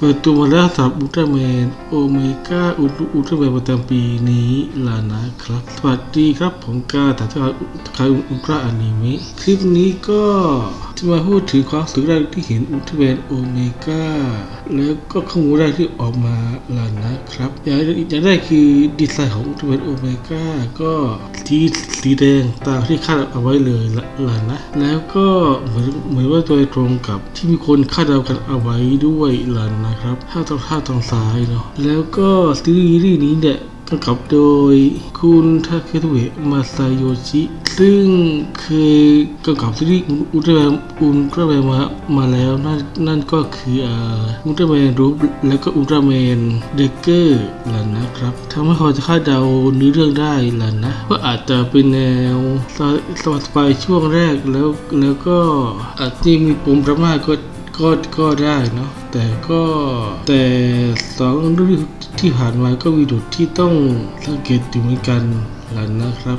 เปิดตัวมาแล้วสำหรับอุลตร้าแมนโอเมก้าอุลอุลตร้าแมนประจำปีนี้ล่ะนะครับ สวัสดีครับผมกาถ่ายทอดคายอุลตร้าอนิเมะคลิปนี้ก็ จะมาพูดถึงความสุขแรกที่เห็นอุลตร้าแมนโอเมก้าแล้วก็ข้อมูลแรกที่ออกมาล่ะนะครับอย่างอย่างแรกคือดีไซน์ของอุลตร้าแมนโอเมก้าก็สีสีแดงตามที่คาดเอาไว้เลยล่ะนะแล้วก็เหมือนเหมือนว่าตัวตรงกับที่มีคนคาดเดากันเอาไว้ด้วยล่ะนะครับถ้าตรงท่าตรงซ้ายเนาะแล้วก็ซีรีส์นี้เนี่ย กำกับโดยคุณทาเคโตะมาซาโยชิ ซึ่งเคยกำกับซีรีส์อุลตร้าแมนอุลตร้าแมนมามาแล้วนั่นนั่นก็คืออ่ออุลตร้าแมนรูปแล้วก็อุลตร้าแมนเดกเกอร์ล่ะนะครับทำให้พอจะคาดเดาเนื้อเรื่องได้ล่ะนะว่าอาจจะเป็นแนวสสวัสดิ์ไปช่วงแรกแล้วแล้วก็อาจจะมีปมดราม่าก็ก็ก็ได้เนาะ แต่ก็แต่สองฤดูที่ผ่านมาก็มีจุดที่ต้องสังเกตอยู่เหมือนกันล่ะนะครับ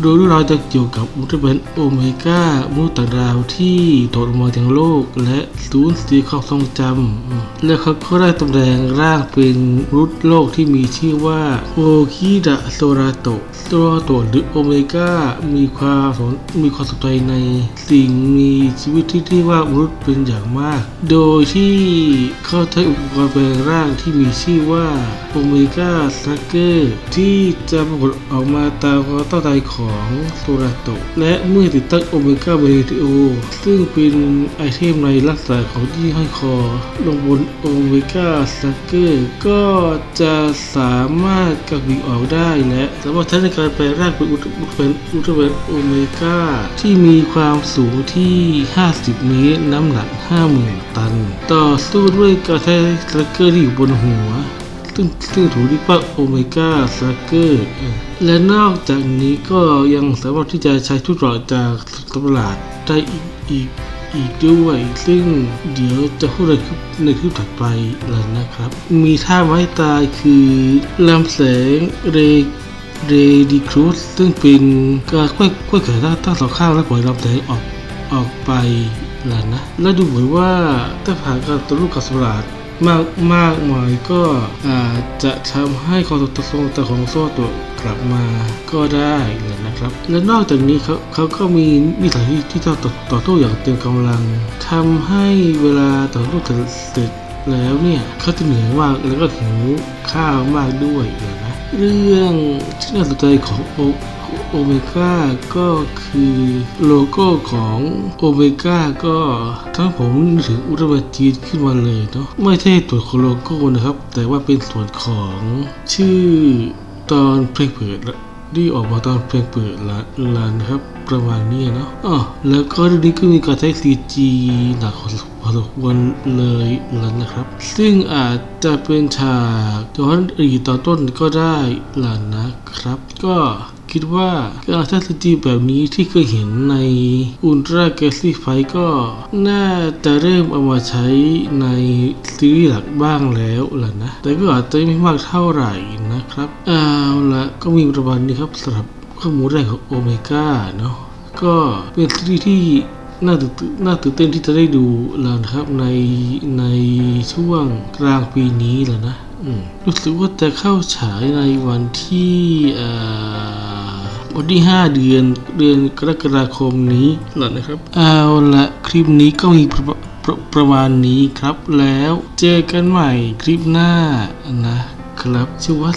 โดยเรื่องราวจะเกี่ยวกับอุลตร้าแมนโอเมก้ามนุษย์ต่างดาวที่ตกลงมายังโลก และสูญเสียความทรงจำและเขาก็ได้ตำแหน่งร่างเป็นมนุษย์โลกที่มีชื่อว่าโอคิดะโซราโตะโซราโตะหรือโอเมก้ามีความสนมีความสนใจในสิ่งมีชีวิตที่เรียกว่ามนุษย์เป็นอย่างมาก โดยที่เขาใช้อุปกรณ์แปลงร่างที่มีชื่อว่าโอเมก้าซักเกอร์ที่จะปรากฏออกมาตามความตั้งใจของโซราโตะและเมื่อติดตั้งโอเมก้าเบรดิโอซึ่งเป็นไอเทมในลักษณะของที่ห้อยคอ ลงบนโอเมก้าซักเกอร์ก็จะสามารถกระบิกออกได้และสามารถใช้ในการแปลร่างเป็นอุลตร้าเป็นอุตร้าแมนโอเมก้าที่มีความสูงที่ 50 เมตร น้ำหนัก 50,000 ตัน ต่อสู้ด้วยการใช้ซักเกอร์ที่อยู่บนหัว ซึ่งซึ่งถูกเรียกว่าโอเมก้าซักเกอร์และนอกจากนี้ก็ยังสามารถที่จะใช้ทุกหลอดจากตลาดได้อีกอีกอีกด้วย ซึ่งเดี๋ยวจะพูดในคลิปในคลิปถัดไปแล้วนะครับ มีท่าไม้ตายคือลำแสงเรเรดิครูสซึ่งเป็นการค่อยค่อยเขยทั้งทั้งสองข้างและปล่อยลำแสงออกออกไปแล้วนะ และดูเหมือนว่าถ้าผ่านการตรูปกับสตลาด มากมากมายก็อาจจะทำให้ความตกลงแต่ของโซ่ตัวกลับมาก็ได้เลยนะครับ และนอกจากนี้เขาเขาก็มีนิสัยที่ที่ต่อต่อต่อโต้อย่างเต็มกำลังทำให้เวลาต่อโต้เสร็จแล้วเนี่ยเขาจะเหนื่อยมากแล้วก็หิวข้าวมากด้วยเลยนะเรื่องที่น่าสนใจของโอ โอเมก้าก็คือโลโก้ของโอเมก้าก็ทั้งผมนึกถึงอุตร้าแมนจีนขึ้นมาเลยเนาะไม่ใช่ตัวของโลโก้นะครับ แต่ว่าเป็นส่วนของชื่อตอนเพลงเปิดละที่ออกมาตอนเพลงเปิดละละนะครับประมาณนี้เนาะอ๋อแล้วก็เรื่องนี้ก็มีการใช้ CG หนักพอสมควรเลยแล้วนะครับ ซึ่งอาจจะเป็นฉากย้อนอดีตตอนต้นก็ได้ล่ะนะครับ ก็ คิดว่าการใช้สจีแบบนี้ที่เคยเห็นในอุลตร้าแกซี่ไฟก็น่าจะเริ่มเอามาใช้ในซีรีส์หลักบ้างแล้วล่ะนะ แต่ก็อาจจะไม่มากเท่าไหร่นะครับเอาละก็มีประมาณนี้ครับสำหรับข้อมูลแรกของโอเมก้าเนาะก็เป็นซีรีส์ที่น่าตื่นน่าตื่นเต้นที่จะได้ดูแล้วนะครับในในช่วงกลางปีนี้แหละนะรู้สึกว่าจะเข้าฉายในวันที่อ่อ วันที่ 5 เดือนเดือนกรกฎาคมนี้แหละนะครับ เอาละคลิปนี้ก็มีประประประมาณนี้ครับแล้วเจอกันใหม่คลิปหน้านะครับชื่อว่า